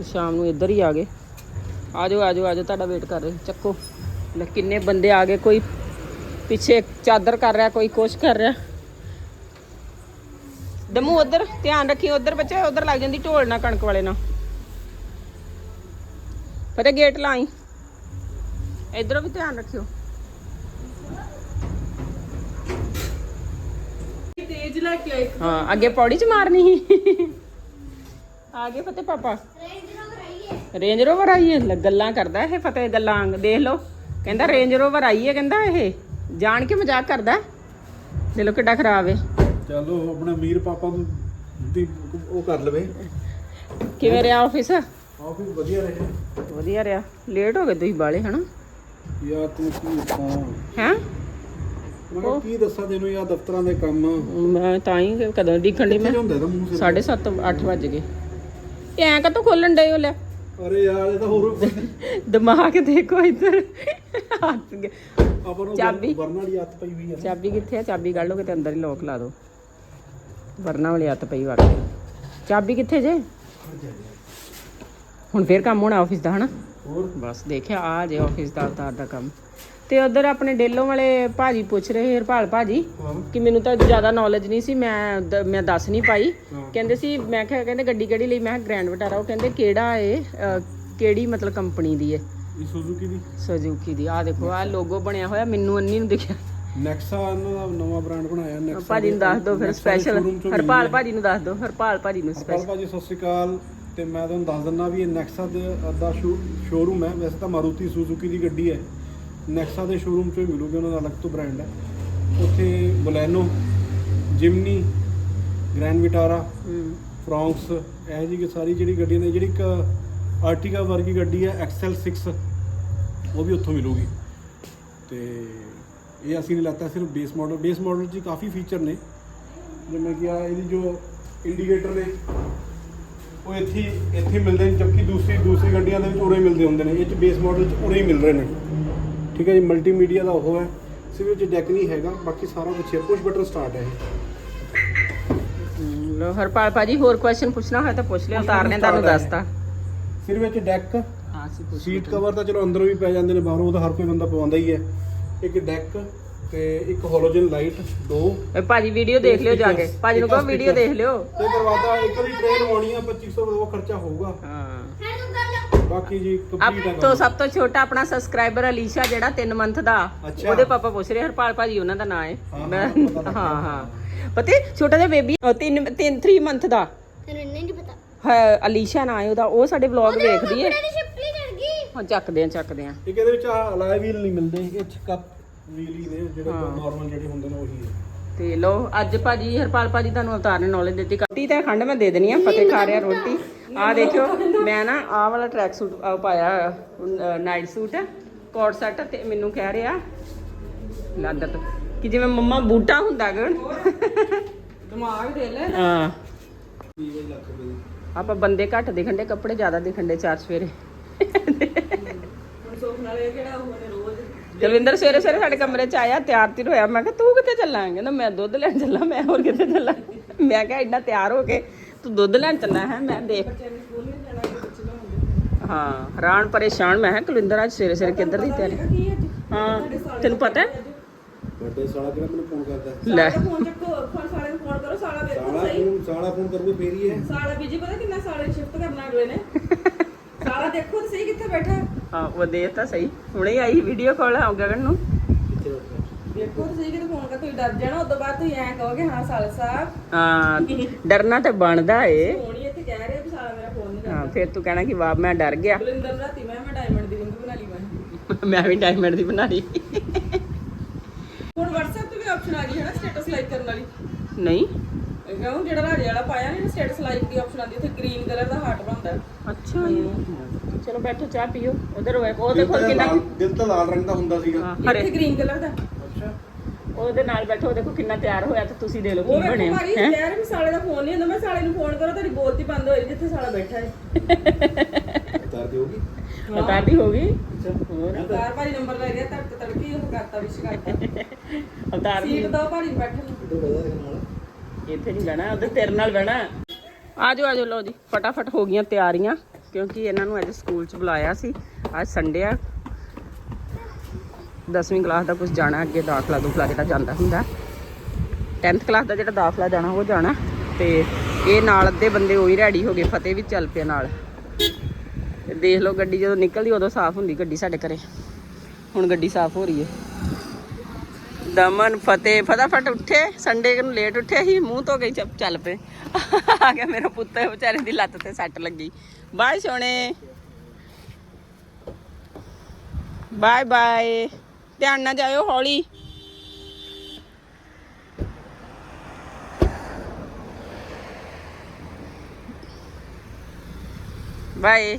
ਤੇ ਸ਼ਾਮ ਨੂੰ ਇੱਧਰ ਹੀ ਆ ਗਏ। ਆਜੋ ਆਜੋ ਆਜੋ ਤੁਹਾਡਾ ਵੇਟ ਕਰ ਰਹੇ। ਚੱਕੋ। ਲੈ ਕਿੰਨੇ ਬੰਦੇ ਆ ਗਏ। ਕੋਈ ਪਿੱਛੇ ਚਾਦਰ ਕਰ ਰਿਹਾ ਕੋਈ ਕੁਛ ਕਰ ਰਿਹਾ। ਦਮੂ ਉਧਰ ਧਿਆਨ ਰੱਖੀ ਉਧਰ ਬੱਚੇ ਉਧਰ ਲੱਗ ਜਾਂਦੀ ਢੋਲ ਨਾ ਕਣਕ ਵਾਲੇ ਨਾਲ। ਫਤੇ ਗੇਟ ਲਾਈ। ਇਧਰੋਂ ਵੀ ਧਿਆਨ ਰੱਖਿਓ। ਤੇਜ ਲੈ ਕੇ ਹਾਂ ਅੱਗੇ ਪੌੜੀ ਚ ਮਾਰਨੀ ਸੀ। ਆ ਗਏ ਫਤਿਹ ਪਾਪਾ। ਰੇਂਜ ਰੋਵਰ ਆਈ ਹੈ। ਲੈ, ਗੱਲਾਂ ਕਰਦਾ ਇਹ ਫਤਿਹ ਗੱਲਾਂ ਦੇਖ ਲਓ। ਕਹਿੰਦਾ ਰੇਂਜ ਰੋਵਰ ਆਈ ਹੈ ਕਹਿੰਦਾ ਇਹ। ਜਾਣ ਕੇ ਮਜ਼ਾਕ ਕਰਦਾ ਦੇ ਲੋ ਕਿੱਡਾ ਖਰਾਬ ਹੈ। ਚਲੋ ਆਪਣਾ ਮੀਰ ਪਾਪਾ ਨੂੰ ਦੀ ਉਹ ਕਰ ਲਵੇ। ਕਿਵੇਂ ਰਿਹਾ ਆਫਿਸ ਆਫਿਸ ਵਧੀਆ ਰਹੇ। ਵਧੀਆ ਰਿਹਾ। ਲੇਟ ਹੋ ਗਏ ਤੁਸੀਂ ਬਾਲੇ ਹਨਾ? ਯਾਰ ਤੂੰ ਕੀ ਦੱਸਾਂ? ਹੈ? ਮੈਂ ਕੀ ਦੱਸਾਂ ਤੈਨੂੰ ਯਾਰ ਦਫ਼ਤਰਾਂ ਦੇ ਕੰਮ? ਮੈਂ ਤਾਂ ਹੀ ਕਦੋਂ ਦੇਖਣ ਦੀ ਮੈਂ। ਕਿੱਥੇ ਹੁੰਦਾ ਇਹਦਾ ਮੂੰਹ ਸਿਰ? 7:30 8 ਵੱਜ ਗਏ। ਇਹ ਐਂ ਕਦੋਂ ਖੋਲਣ ਡਏ ਹੋ ਲੈ? ਅਰੇ ਯਾਰ ਇਹ ਤਾਂ ਹੋਰ ਦਿਮਾਗ ਦੇਖੋ ਇੱਧਰ। ਹੱਥ ਗਿਆ ਆਪਾਂ ਨੂੰ ਚਾਬੀ? ਵਰਨ ਵਾਲੀ ਹੱਥ ਪਈ ਹੋਈ ਆ ਚਾਬੀ ਕਿੱਥੇ ਆ? ਚਾਬੀ ਕੱਢ ਲਓ ਕਿਤੇ ਅੰਦਰ ਹੀ ਲੋਕ ਲਾ ਦਿਓ। ਵਰਨਾ ਵਾਲੀ ਹੱਥ ਪਈ ਵਾਕਈ ਚਾਬੀ ਕਿੱਥੇ ਜੇ? ਹੁਣ ਫੇਰ ਕੰਮ ਹੋਣਾ ਆਫਿਸ ਦਾ ਹਨਾ? ਹੋਰ? ਬਸ ਦੇਖਿਆ ਆ ਜੇ ਆਫਿਸ ਦਾ ਉਤਾਰ ਦਾ ਕੰਮ। ਤੇ ਉਧਰ ਆਪਣੇ ਡੇਲੋਂ ਵਾਲੇ ਭਾਜੀ ਪੁੱਛ ਰਹੇ ਹਰਪਾਲ ਭਾਜੀ ਕਿ ਮੈਨੂੰ ਤਾਂ ਜ਼ਿਆਦਾ ਨੌਲੇਜ ਨਹੀਂ ਸੀ ਮੈਂ ਦ- ਮੈਂ ਦੱਸ ਨਹੀਂ ਪਾਈ। ਕਹਿੰਦੇ ਸੀ ਮੈਂ ਕਿਹਾ ਕਹਿੰਦੇ ਗੱਡੀ ਕਿਹੜੀ ਲਈ? ਮੈਂ ਗ੍ਰੈਂਡ ਵਟਾਰਾ ਉਹ ਕਹਿੰਦੇ ਕਿਹੜਾ ਏ ਅਹ, ਕਿਹੜੀ ਮਤਲਬ ਕੰਪਨੀ ਦੀ ਏ ਇਹ ਸੁਜ਼ੂਕੀ ਦੀ। ਸੁਜ਼ੂਕੀ ਦੀ। ਆ ਦੇਖੋ ਆ ਲੋਗੋ ਬਣਿਆ ਹੋਇਆ ਮੈਨੂੰ ਅੰਨੀ ਨੂੰ ਦਿਖਿਆ। ਨੈਕਸਾ ਇਹਨਾਂ ਦਾ ਨਵਾਂ ਬ੍ਰਾਂਡ ਬਣਾਇਆ ਨੈਕਸਾ ਭਾਜੀ ਨੂੰ ਦੱਸ ਦਿਓ ਫਿਰ ਸਪੈਸ਼ਲ ਹਰਪਾਲ ਭਾਜੀ ਨੂੰ ਦੱਸ ਦਿਓ ਹਰਪਾਲ ਭਾਜੀ ਨੂੰ ਸਪੈਸ਼ਲ ਭਾਜੀ ਸਤਿ ਸ਼੍ਰੀ ਅਕਾਲ। ਤੇ ਮੈਂ ਤੁਹਾਨੂੰ ਦੱਸ ਦਿੰਦਾ ਵੀ ਇਹ ਨੈਕਸਾ ਦੇ ਦਾ ਸ਼ੋਰੂਮ ਹੈ। ਵੈਸੇ ਤਾਂ ਮਾਰੂਤੀ ਸੁਜ਼ੂਕੀ ਦੀ ਗੱਡੀ ਹੈ। ਨੈਕਸਾ ਦੇ ਸ਼ੋਰੂਮ ਚੋਂ ਹੀ ਮਿਲੂਗੀ ਉਹਨਾਂ ਦਾ ਅਲੱਗ ਤੋਂ ਬ੍ਰਾਂਡ ਹੈ। ਉੱਥੇ Baleno Jimny Grand Vitara Fronx ਇਹ ਜਿਹੀ ਸਾਰੀ ਜਿਹੜੀ ਗੱਡੀਆਂ ਨੇ ਜਿਹੜੀ ਇੱਕ ਆਰਟੀਕਾ ਵਰਗੀ ਗੱਡੀ ਹੈ ਐਕਸਐਲ 6 ਉਹ ਵੀ ਉੱਥੋਂ ਮਿਲੂਗੀ। ਤੇ ਇਹ ਅਸੀਂ ਨੇ ਲਾਤਾ ਸਿਰਫ ਬੇਸ ਮਾਡਲ ਬੇਸ ਮਾਡਲ 'ਚ ਕਾਫੀ ਫੀਚਰ ਨੇ। ਜਿਵੇਂ ਕਿ ਆ ਇਹਦੀ ਜੋ ਇੰਡੀਕੇਟਰ ਨੇ ਉਹ ਇੱਥੇ ਇੱਥੇ ਮਿਲਦੇ ਨੇ ਜਦਕਿ ਦੂਸਰੀ ਦੂਸਰੀ ਗੱਡੀਆਂ ਦੇ ਵਿੱਚ ਉਰੇ ਹੀ ਮਿਲਦੇ ਹੁੰਦੇ ਨੇ। ਇਹ 'ਚ ਬੇਸ ਮਾਡਲ 'ਚ ਉਰੇ ਹੀ ਮਿਲ ਰਹੇ ਨੇ। ਠੀਕ ਹੈ ਜੀ ਮਲਟੀਮੀਡੀਆ ਦਾ ਉਹ ਹੈ ਸਿਰਫ ਇਹ 'ਚ ਡੈਕ ਨਹੀਂ ਹੈਗਾ ਬਾਕੀ ਸਾਰਾ ਕੁਝ ਹੈ। ਪੁਸ਼ ਬਟਨ ਸਟਾਰਟ ਹੈ ਇਹ। ਲਓ ਹਰਪਾਲ ਭਾਜੀ ਹੋਰ ਕੁਐਸਚਨ ਪੁੱਛਣਾ ਹੋਇਆ ਤਾਂ ਪੁੱਛ ਲਿਓ ਪੁੱਛਣਾ ਉਤਾਰਨੇ ਤੁਹਾਨੂੰ। ਦੱਸਤਾ। ਸਿਰਫ ਇਹ 'ਚ ਡੈਕ ਹਾਂ ਸੀ ਪੁੱਛ ਸੀਟ ਕਵਰ ਤਾਂ ਚਲੋ ਅੰਦਰੋਂ ਵੀ ਪੈ ਜਾਂਦੇ ਨੇ ਬਾਹਰੋਂ ਉਹ ਤਾਂ ਹਰ ਕੋਈ ਬੰਦਾ ਪਵਾਉਂਦਾ ਹੀ ਹੈ। ਇੱਕ ਡੈਕ ਤੇ ਇੱਕ ਹੋਲੋਜਨ ਲਾਈਟ ਦੋ। ਇਹ ਭਾਜੀ ਵੀਡੀਓ ਦੇਖ ਲਿਓ ਜਾ ਕੇ। ਭਾਜੀ ਨੂੰ ਕਹੋ ਵੀਡੀਓ ਦੇਖ ਲਿਓ। ਤੇ ਦਰਵਾਜ਼ਾ ਇੱਕ ਵਾਰੀ ਟ੍ਰੇਨ ਹੋਣੀ ਆ 2500 ਦਾ ਖਰਚਾ ਹੋਊਗਾ। ਹਾਂ। ਬਾਕੀ ਜੀ ਅਬ ਕੰਪਲੀਟ ਹੈ ਤੋਂ। ਸਭ ਤੋਂ ਛੋਟਾ ਆਪਣਾ ਸਬਸਕ੍ਰਾਈਬਰ ਅਲੀਸ਼ਾ ਜਿਹੜਾ 3 ਮੰਥ ਦਾ ਅੱਛਾ। ਉਹਦੇ ਪਾਪਾ ਪੁੱਛ ਰਹੇ ਹਰਪਾਲ ਭਾਜੀ ਉਹਨਾਂ ਦਾ ਨਾਂ ਹੈ ਹਾਂ, ਮੈਂ ਹਾਂ, ਪਤਾ ਲੱਗ ਹਾਂ ਗਿਆ। ਹਾਂ ਪਤਾ ਹੈ, ਛੋਟਾ ਜਿਹਾ ਬੇਬੀ 3 3 3 ਮੰਥ ਦਾ ਤੈਨੂੰ ਇੰਨਾ ਨਹੀਂ ਪਤਾ ਹੈ ਅਲੀਸ਼ਾ ਨਾਂ ਹੈ ਉਹਦਾ ਉਹ ਸਾਡੇ ਵਲੌਗ ਵੇਖਦੀ ਹੈ ਚੜ ਗਈ ਹੁਣ ਚੱਕਦੇ ਆ ਚੱਕਦੇ ਆ ਇੱਕ ਇਹਦੇ ਵਿੱਚ ਆ ਅਲਾਈ ਵੀਲ ਨਹੀਂ ਮਿਲਦੇ ਇਹ ਚ ਕੱਪ ਵੀਲ ਹੀ ਨੇ ਜਿਹੜੇ ਹਾਂ। ਨਾਰਮਲ ਜਿਹੜੇ ਹੁੰਦੇ ਨੇ ਉਹੀ ਹੈ ਤੇ ਲੋ ਅੱਜ ਭਾਜੀ ਹਰਪਾਲ ਭਾਜੀ ਤੁਹਾਨੂੰ ਅਵਤਾਰ ਨੇ ਨੌਲੇਜ ਦਿੱਤੀ। ਕੱਟੀ ਤੇ ਖੰਡ ਮੈਂ ਦੇ ਦੇਣੀ ਆ ਫਤਿਹ ਖਾ ਰਿਹਾ ਰੋਟੀ। ਆ ਦੇਖਿਓ ਮੈਂ ਨਾ ਆਹ ਵਾਲਾ ਟਰੈਕ ਸੂਟ ਪਾਇਆ ਨਾਈਟ ਸੂਟ ਕੋਟ ਸੈਟ ਤੇ ਮੈਨੂੰ ਕਹਿ ਰਿਹਾ ਲਾਦਤ ਕਿ ਜਿਵੇਂ ਮੰਮਾ ਬੂਟਾ ਹੁੰਦਾ ਗਣ ਦਿਮਾਗ ਦੇ ਲੈ। ਹਾਂ। 20 ਲੱਖ ਰੁਪਏ ਦੀ। ਆਪਾਂ ਬੰਦੇ ਘੱਟ ਦਿਖਣ ਦੇ ਕੱਪੜੇ ਜ਼ਿਆਦਾ ਦਿਖਣ ਦੇ ਚਾਰ ਸਵੇਰੇ। ਹੁਣ ਸੋਖ ਨਾਲ ਇਹ ਕਿਹੜਾ ਉਹਨੇ ਰੋਜ਼ ਦਲਵਿੰਦਰ ਸਵੇਰੇ ਸਵੇਰੇ ਸਾਡੇ ਕਮਰੇ ਚ ਆਇਆ ਤਿਆਰ ਤਿਰ ਹੋਇਆ। ਮੈਂ ਕਿਹਾ ਤੂੰ ਕਿੱਥੇ ਚੱਲਾਂ ਕਹਿੰਦਾ ਮੈਂ ਦੁੱਧ ਲੈਣ ਚੱਲਾਂ ਮੈਂ ਹੋਰ ਕਿੱਥੇ ਚੱਲਾਂ? ਮੈਂ ਕਿਹਾ ਇੰਨਾ ਤਿਆਰ ਹੋ ਕੇ ਤੂੰ ਦੁੱਧ ਲੈਣ ਚੱਲਾ ਹੈ? ਮੈਂ ਦੇਖ ਹਾਂ ਹੈਰਾਨ ਪਰੇਸ਼ਾਨ ਮੈਂ ਹੈ ਕੁਲਿੰਦਰ ਅੱਜ ਸਵੇਰੇ ਸਵੇਰੇ ਕਿੱਧਰ ਦੀ ਤਿਆਰੀ? ਹਾਂ ਤੈਨੂੰ ਪਤਾ ਹੈ? ਵੱਡੇ ਸਾਲਾ ਕਿਹੜਾ ਮੈਨੂੰ ਫੋਨ ਕਰਦਾ? ਹੈ? ਲੈ ਫੋਨ ਚੱਕੋ ਫੋਨ ਸਾਲੇ ਨੂੰ ਫੋਨ ਕਰੋ ਸਾਲਾ ਦੇਖੋ ਸਾਲਾ ਸਹੀ। ਫੋਨ ਸਾਲਾ ਫੋਨ ਕਰੂਗਾ ਫੇਰ ਹੀ ਹੈ ਸਾਲਾ ਬੀਜੀ ਪਤਾ ਕਿੰਨਾ ਸਾਲੇ ਸ਼ਿਫਟ ਕਰਨਾ ਅਗਲੇ ਨੇ? ਸਾਲਾ ਦੇਖੋ ਤੇ ਸਹੀ ਕਿੱਥੇ ਬੈਠਾ। ਹੈ। ਹਾਂ ਉਹ ਦੇ ਤਾਂ ਸਹੀ। ਹੁਣੇ ਹੀ ਆਈ ਵੀਡੀਓ ਕਾਲ ਆ ਗਗਨ ਨੂੰ। ਕਿੱਥੇ ਬੈਠਾ ਦੇਖੋ ਤੇ ਸਹੀ ਕਿਤੇ ਫੋਨ ਕਰ ਤੁਸੀਂ ਡਰ ਜਾਣਾ ਉਦੋਂ ਬਾਅਦ ਤੁਸੀਂ ਐਂ ਕਹੋਗੇ ਹਾਂ ਸਾਲਾ ਸਾਹਿਬ ਹਾਂ ਡਰਨਾ ਤੇ ਬਣਦਾ ਏ। ਫੋਨ ਹੀ ਇੱਥੇ ਕਹਿ ਰਿਹਾ ਵੀ ਸਾਲਾ ਮੇਰਾ ਫੋਨ ਨਹੀਂ ਹਾਂ ਫਿਰ ਤੂੰ ਕਹਿਣਾ ਕਿ ਵਾਹ ਮੈਂ ਡਰ ਗਿਆ। ਕਰਦਾ ਬਲਿੰਦਰ ਰਾਤੀ ਮੈਂ ਮੈਂ ਡਾਇਮੰਡ ਦੀ ਰਿੰਗ ਬਣਾ ਲਈ ਮੈਂ ਮੈਂ ਵੀ ਡਾਇਮੰਡ ਦੀ ਬਣਾ ਲਈ। ਹੁਣ WhatsApp ਤੇ ਵੀ ਆਪਸ਼ਨ ਆ ਗਈ ਹੈ ਨਾ ਸਟੇਟਸ ਲਾਈਕ ਕਰਨ ਵਾਲੀ। ਨਹੀਂ। ਕਿਉਂ ਜਿਹੜਾ ਰਾਜੇ ਵਾਲਾ ਪਾਇਆ ਨਹੀਂ ਸਟੇਟਸ ਲਾਈਕ ਦੀ ਆਪਸ਼ਨ ਆਉਂਦੀ ਉੱਥੇ ਗ੍ਰੀਨ ਕਲਰ ਦਾ ਹਾਰਟ ਬਣਦਾ। ਅੱਛਾ ਚਲੋ ਬੈਠੋ ਚਾਹ ਪੀਓ ਉਧਰ ਹੋਏ ਉਹ ਦੇਖੋ ਕਿੰਨਾ ਦਿਲ ਤਾਂ ਲਾਲ ਰੰਗ ਦਾ ਹੁੰਦਾ ਸੀਗਾ। ਇੱਥੇ ਗ੍ਰੀਨ ਕਲਰ ਦਾ। ਅੱਛਾ। ਉਹਦੇ ਨਾਲ ਬੈਠੋ ਉਹ ਦੇਖੋ ਕਿੰਨਾ ਤਿਆਰ ਹੋਇਆ ਤੇ ਤੁਸੀਂ ਦੇ ਲਓ ਉਹ ਕੀ ਬਣਿਆ ਹੈਂ? ਯਾਰ ਵੀ ਸਾਲੇ ਦਾ ਫੋਨ ਨਹੀਂ ਹੁੰਦਾ ਮੈਂ ਸਾਲੇ ਨੂੰ ਫੋਨ ਕਰੋ ਤੇਰੀ ਬੋਲਤੀ ਬੰਦ ਹੋਈ ਜਿੱਥੇ ਸਾਲਾ ਬੈਠਾ ਹੈ ਉਤਾਰ ਦਿਓਗੀ ਉਤਾਰਦੀ ਹੋ ਗਈ ਅੱਛਾ। ਹੋਰ? ਕਾਰ ਭਾਜੀ ਨੰਬਰ ਲੈ ਗਿਆ ਤੜਕ ਤੜਕੀ ਉਹ ਕਰਤਾ ਵਿਸ਼ ਕਰਤਾ। ਉਤਾਰਦੀ ਸੀਟ ਦੋ ਨੂੰ ਬੈਠਣ ਇੱਥੇ ਨਹੀਂ ਬਹਿਣਾ ਉਹਦੇ ਤੇਰੇ ਨਾਲ ਬਹਿਣਾ। ਆਜੋ ਆਜੋ, ਲਓ ਜੀ, ਫਟਾਫਟ ਹੋ ਗਈਆਂ ਤਿਆਰੀਆਂ, ਕਿਉਂਕਿ ਇਹਨਾਂ ਨੂੰ ਅੱਜ ਸਕੂਲ 'ਚ ਬੁਲਾਇਆ ਸੀ, ਅੱਜ ਸੰਡੇ ਆ। 10ਵੀਂ ਕਲਾਸ ਦਾ ਕੁਝ ਜਾਣਾ, ਅੱਗੇ ਦਾਖਲਾ ਦੁਖਲਾ ਜਿਹੜਾ ਜਾਂਦਾ ਹੁੰਦਾ। 10th ਕਲਾਸ ਦਾ ਜਿਹੜਾ ਦਾਖਲਾ ਜਾਣਾ, ਉਹ ਜਾਣਾ, ਤੇ ਇਹ ਨਾਲ ਅੱਧੇ ਬੰਦੇ ਉਹੀ ਰੈਡੀ ਹੋ ਗਏ, ਫਤਿਹ ਵੀ ਚੱਲ ਪਿਆ ਨਾਲ। ਤੇ ਦੇਖ ਲਓ ਗੱਡੀ ਜਦੋਂ ਨਿਕਲਦੀ, ਉਦੋਂ ਸਾਫ਼ ਹੁੰਦੀ ਗੱਡੀ ਸਾਡੇ ਘਰੇ। ਹੁਣ ਗੱਡੀ ਸਾਫ਼ ਹੋ ਰਹੀ ਹੈ। ਦਮਨ ਫਤਿਹ, ਫਟਾਫਟ ਉੱਠੇ ਸੰਡੇ ਨੂੰ ਲੇਟ ਉੱਠੇ ਸੀ ਮੂੰਹ ਧੋ ਕੇ ਚੱਲ ਪਏ। ਆ ਗਿਆ ਮੇਰਾ ਪੁੱਤ ਵਿਚਾਰੇ ਦੀ ਲੱਤ ਤੇ ਸੱਟ ਲੱਗੀ। ਬਾਏ ਸੋਹਣੇ। ਬਾਏ ਬਾਏ ਧਿਆਨ ਨਾਲ ਜਾਇਓ ਹੌਲੀ। ਬਾਏ